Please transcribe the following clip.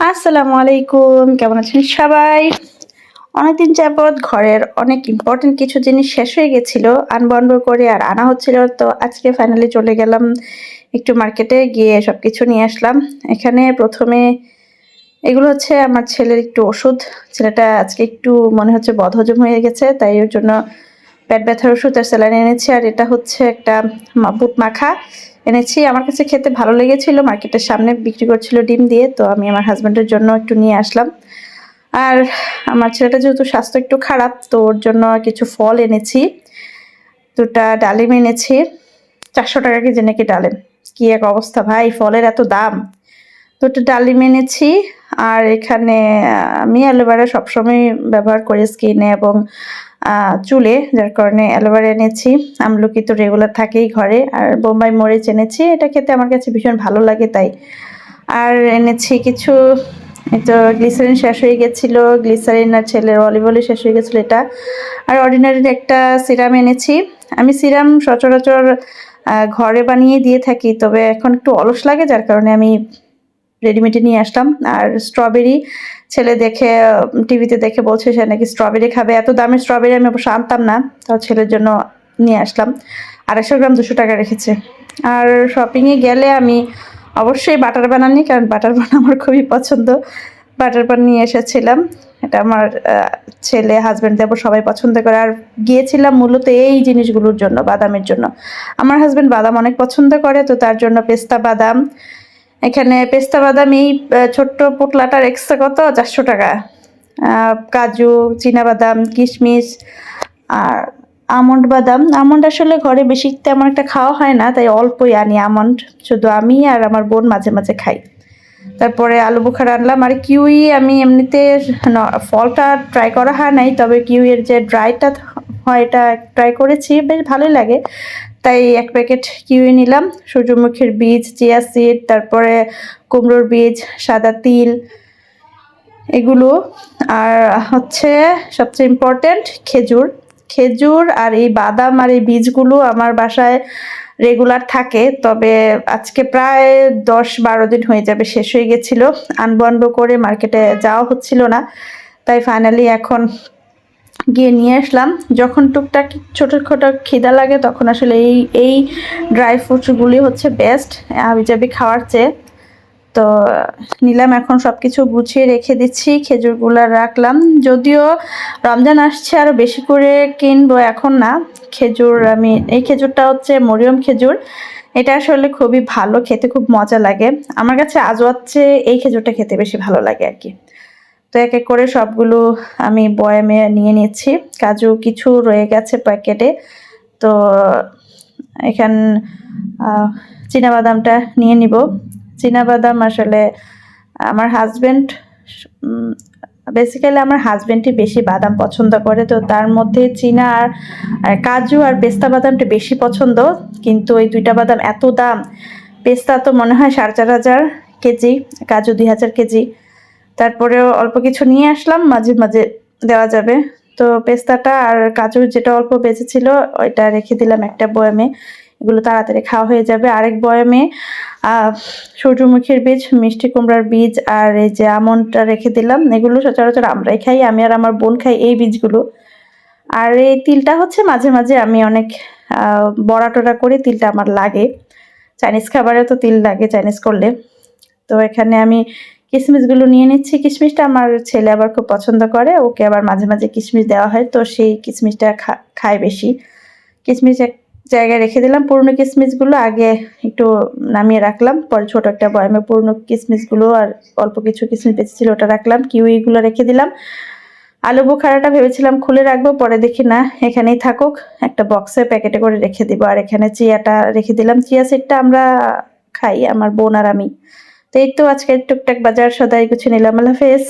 আসসালামু আলাইকুম কেমন আছেন সবাই? অনেকদিন যাবৎ ঘরের অনেক ইম্পর্টেন্ট কিছু জিনিস শেষ হয়ে গেছিল আনবন্ড করে আর আনা হচ্ছিল। তো আজকে ফাইনালি চলে গেলাম, একটু মার্কেটে গিয়ে সব কিছু নিয়ে আসলাম। এখানে প্রথমে এগুলো হচ্ছে আমার ছেলের একটু ওষুধ। ছেলেটা আজকে একটু মনে হচ্ছে বদহজম হয়ে গেছে, তাই ওর জন্য পেট ব্যথার ওষুধ আর স্যালাইন এনেছি, আর এটা হচ্ছে একটা বুট মাখা এনেছি। আমার কাছে খেতে ভালো লেগেছিল, মার্কেটের সামনে বিক্রি করছিল ডিম দিয়ে, তো আমি আমার হাজব্যান্ডের জন্য একটু নিয়ে আসলাম। আর আমার ছেলেটা যেহেতু স্বাস্থ্য একটু খারাপ, তো ওর জন্য কিছু ফল এনেছি। দুটা ডালিম এনেছি, চারশো টাকা কেজি নাকি ডালিম। কি এক অবস্থা ভাই, ফলের এত দাম। দুটো ডালিম এনেছি, আর এখানে আমি অ্যালোভেরা সবসময় ব্যবহার করি স্কিনে এবং চুলে, যার কারণে অ্যালোভেরা এনেছি। আমলকি তো রেগুলার থাকেই ঘরে। আর বোম্বাই মরিচ এনেছি। এটা খেতে আমার কাছে ভীষণ ভালো লাগে তাই। আর এনেছি কিছু তো গ্লিসারিন শেষ হয়ে গেছিল। গ্লিসারিন আর ছেলের অলিভ অয়েল শেষ হয়ে গেছিল এটা। আর অর্ডিনারির একটা সিরাম এনেছি। আমি সিরাম সচরাচর ঘরে বানিয়ে দিয়ে থাকি। তবে এখন একটু অলস লাগে, যার কারণে আমি রেডিমেডে নিয়ে আসলাম। আর স্ট্রবেরি ছেলে দেখে, টিভিতে দেখে বলছে সে নাকি স্ট্রবেরি খাবে। এত দামের স্ট্রবেরি আমি অবশ্য আনতাম না, তাও ছেলের জন্য নিয়ে আসলাম। আড়াইশো গ্রাম দুশো টাকা রেখেছে। আর শপিংয়ে গেলে আমি অবশ্যই বাটার বান আনি কারণ বাটার বান আমার খুবই পছন্দ। বাটার বান নিয়ে এসেছিলাম। এটা আমার ছেলে হাজব্যান্ড দেবো সবাই পছন্দ করে। আর গিয়েছিলাম মূলত এই জিনিসগুলোর জন্য, বাদামের জন্য। আমার হাজব্যান্ড বাদাম অনেক পছন্দ করে, তো তার জন্য পেস্তা বাদাম এখানে পেস্তা বাদাম এই ছোট্ট পোটলাটার এক্সট্রা কত? চারশো টাকা। কাজু বাদাম কিশমিশ আর আমন্ড বাদাম। আমন্ড আসলে ঘরে বেশি তেমন একটা খাওয়া হয় না, তাই অল্পই আনি আমন্ড। শুধু আমি আর আমার বোন মাঝে মাঝে খাই। তারপরে আলু বুখারা আনলাম আর কিউই আমি এমনিতে ফলটা ট্রাই করা হয় নাই, তবে কিউইয়ের যে ড্রাইটা হয়, এটা ট্রাই করেছি। বেশ ভালোই লাগে। তাই এক প্যাকেট কিউই নিলাম। সূর্যমুখীর বীজ, চিয়া সিড, তারপরে কুমড়োর বীজ, সাদা তিল, এগুলো। আর হচ্ছে সবচেয়ে ইম্পর্ট্যান্ট খেজুর। খেজুর আর এই বাদাম আর এই বীজগুলো আমার বাসায় রেগুলার থাকে, তবে আজকে প্রায় দশ বারো দিন হয়ে যাবে, শেষ হয়ে গেছিল। আনবন্ড করে মার্কেটে যাওয়া হচ্ছিল না। তাই ফাইনালি এখন গিয়ে নিয়ে আসলাম। যখন টুকটাক ছোটোখাটো খিদা লাগে, তখন আসলে এই এই ড্রাই ফ্রুটসগুলি হচ্ছে বেস্ট আবিজাবি খাওয়ার চেয়ে। তো, নিলাম এখন সব কিছু গুছিয়ে রেখে দিচ্ছি, খেজুরগুলো রাখলাম। যদিও রমজান আসছে আরও বেশি করে কিনবো এখন না। খেজুর, আমি, এই খেজুরটা হচ্ছে মরিয়ম খেজুর। এটা আসলে খুবই ভালো, খেতে খুব মজা লাগে। আমার কাছে আজওয়ার চেয়ে এই খেজুরটা খেতে বেশি ভালো লাগে আর কি। তো এক এক করে সবগুলো আমি বয়ামে নিয়ে নিচ্ছি। কাজু কিছু রয়ে গেছে প্যাকেটে। তো এখান আহ, চীনাবাদামটা নিয়ে নিব। চীনাবাদাম আসলে আমার হাজব্যান্ড বেসিক্যালি আমার হাজবেন্ডই বেশি বাদাম পছন্দ করে। তো তার মধ্যে চীনা আর কাজু আর পেস্তা বাদামটা বেশি পছন্দ। কিন্তু এই দুইটা বাদাম এত দাম। পেস্তা তো মনে হয় সাড়ে চার হাজার কেজি কাজু দুই হাজার কেজি। তারপরেও অল্প কিছু নিয়ে আসলাম, মাঝে মাঝে দেওয়া যাবে। তো পেস্তাটা আর কাজুর যেটা অল্প বেঁচেছিল, ওইটা রেখে দিলাম একটা বয়ামে। এগুলো তাড়াতাড়ি খাওয়া হয়ে যাবে। আরেক বয়ামে সূর্যমুখীর বীজ, মিষ্টি কুমড়ার বীজ আর এই যে আমনটা রেখে দিলাম। এগুলো সচরাচর আমরাই খাই, আমি আর আমার বোন খাই এই বীজগুলো। আর এই তিলটা হচ্ছে মাঝে মাঝে আমি অনেক বড়া টড়া করি তিলটা আমার লাগে। চাইনিজ খাবারে তো তিল লাগে, চাইনিজ করলে। তো এখানে আমি কিশমিশগুলো নিয়ে নিচ্ছি। কিশমিশটা আমার ছেলে আবার খুব পছন্দ করে, ওকে আবার মাঝে মাঝে কিশমিশ দেওয়া হয়, তো সেই কিশমিশটা খায় বেশি। কিশমিশ এক জায়গায় রেখে দিলাম, পুরনো কিশমিশগুলো আগে একটু নামিয়ে রাখলাম, পরে ছোট একটা বয়ামে পুরনো কিশমিশগুলো আর অল্প কিছু কিশমিশ বেঁচেছিল ওটা রাখলাম কিউইগুলো রেখে দিলাম। আলু বোখারাটা ভেবেছিলাম খুলে রাখব, পরে দেখি না, এখানেই থাকুক, একটা বক্সে প্যাকেটে করে রেখে দিব। আর এখানে চিয়াটা রেখে দিলাম, চিয়া সিডটা আমরা খাই, আমার বোন আর আমি। তো এই তো আজকে টুকটাক বাজার সদাই কিছু নিলাম। আল্লাহ হাফেজ।